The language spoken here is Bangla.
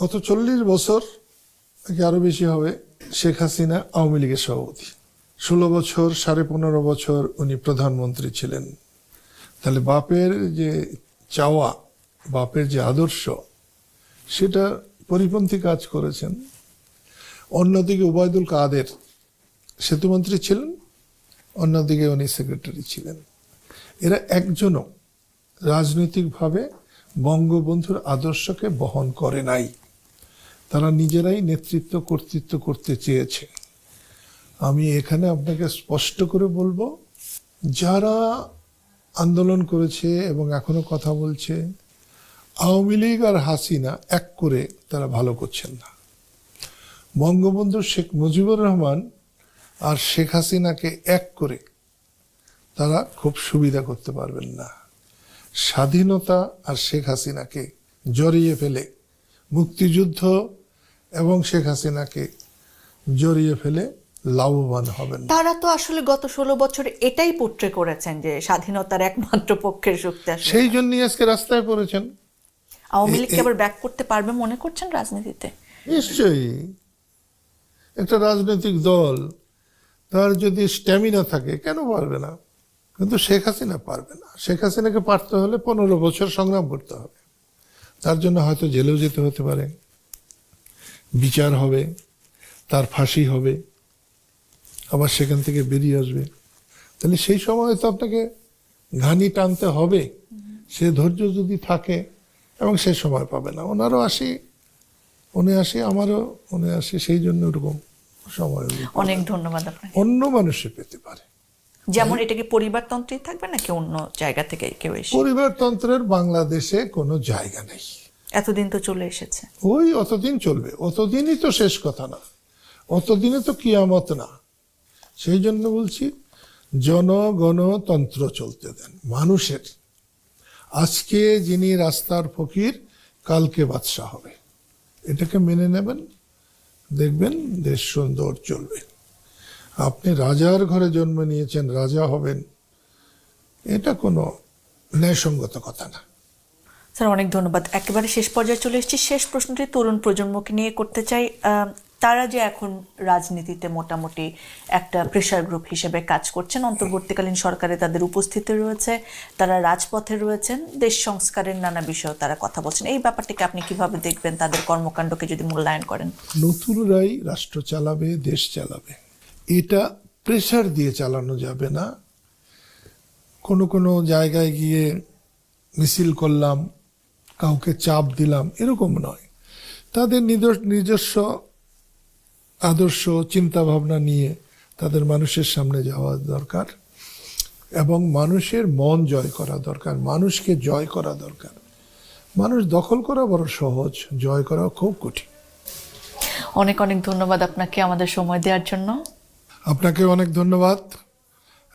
গত চল্লিশ বছর নাকি আরও বেশি হবে শেখ হাসিনা আওয়ামী লীগের সভাপতি। ষোলো বছর, সাড়ে পনেরো বছর উনি প্রধানমন্ত্রী ছিলেন। তাহলে বাপের যে চাওয়া, বাপের যে আদর্শ, সেটা পরিপন্থী কাজ করেছেন। অন্যদিকে উবায়দুল কাদের সেতুমন্ত্রী ছিলেন, অন্যদিকে উনি সেক্রেটারি ছিলেন। এরা একজনও রাজনৈতিকভাবে বঙ্গবন্ধুর আদর্শকে বহন করে নাই। তারা নিজেরাই নেতৃত্ব, কর্তৃত্ব করতে চেয়েছে। আমি এখানে আপনাকে স্পষ্ট করে বলব, যারা আন্দোলন করেছে এবং এখনও কথা বলছে, আওয়ামী লীগ আর হাসিনা এক করে তারা ভালো করছেন না। বঙ্গবন্ধু শেখ মুজিবুর রহমান আর শেখ হাসিনাকে এক করে তারা খুব সুবিধা করতে পারবেন না। স্বাধীনতা আর শেখ হাসিনাকে জড়িয়ে ফেলে মুক্তিযুদ্ধ এবং শেখ হাসিনাকে জড়িয়ে ফেলে লাভবান হবেন। তারা তো আসলে গত ষোলো বছর এটাই পোট্রে করেছেন যে স্বাধীনতার একমাত্র পক্ষের শক্তি সেই জন্যই আজকে রাস্তায় পড়েছেন। আওয়ামী লীগকে আবার ব্যাক করতে পারবে মনে করছেন রাজনীতিতে? নিশ্চয়ই। একটা রাজনৈতিক দল তার যদি স্ট্যামিনা থাকে কেন পারবে না? কিন্তু শেখ হাসিনা পারবে না। শেখ হাসিনাকে পারতে হলে পনেরো বছর সংগ্রাম করতে হবে। তার জন্য হয়তো জেলেও যেতে হতে পারে। বিচার হবে তার ফাঁসি হবে আবার সেখান থেকে বেরিয়ে আসবে। তাহলে সেই সময় তো আপনাকে ঘানি টানতে হবে। সে ধৈর্য যদি থাকে এবং সে সময় পাবে না। ওনারও আসি উনি আসি আমারও উনি আসি সেই জন্য ওরকম সময় অনেক ধন্যবাদ আপনাকে। অন্য মানুষে পেতে পারে। যেমন এটা কি পরিবারতন্ত্রেই থাকবে নাকি অন্য জায়গা থেকে কেউ এসে? পরিবারতন্ত্রের বাংলাদেশে কোনো জায়গা নেই। এতদিন তো চলে এসেছে। ওই অতদিন চলবে। অতদিনই তো শেষ কথা না। অতদিনে তো কিয়ামত না। সেই জন্য বলছি, জনগণতন্ত্র চলতে দেন, মানুষের। আজকে যিনি রাস্তার ফকির, কালকে বাদশাহ হবে। এটাকে মেনে নেবেন, দেখবেন দেশ সুন্দর চলবে। আপনি রাজার ঘরে জন্ম নিয়েছেন, রাজা হবেন, এটা কোনো ন্যায়সঙ্গত কথা না। স্যার, অনেক ধন্যবাদ। একেবারে শেষ পর্যায়ে চলে এসেছি। শেষ প্রশ্নটি তরুণ প্রজন্মকে নিয়ে করতে চাই। তারা যে এখন রাজনীতিতে মোটামুটি একটা প্রেশার গ্রুপ হিসেবে কাজ করছেন, অন্তর্বর্তীকালীন সরকারে তাদের উপস্থিতি রয়েছে, তারা রাজপথে রয়েছেন, দেশ সংস্কারের নানা বিষয়ে তারা কথা বলছেন। এই ব্যাপারটিকে আপনি কীভাবে দেখবেন? তাদের কর্মকাণ্ডকে যদি মূল্যায়ন করেন। নতুনরাই রাষ্ট্র চালাবে, দেশ চালাবে। এটা প্রেশার দিয়ে চালানো যাবে না। কোনো কোনো জায়গায় গিয়ে মিছিল করলাম কাউকে চাপ দিলাম এরকম নয়। তাদের নিজস্ব আদর্শ চিন্তা ভাবনা নিয়ে তাদের মানুষের সামনে যাওয়া দরকার এবং মানুষের মন জয় করা দরকার মানুষকে জয় করা দরকার। মানুষ দখল করা বড় সহজ জয় করা খুব কঠিন। অনেক অনেক ধন্যবাদ আপনাকে আমাদের সময় দেওয়ার জন্য। আপনাকে অনেক ধন্যবাদ।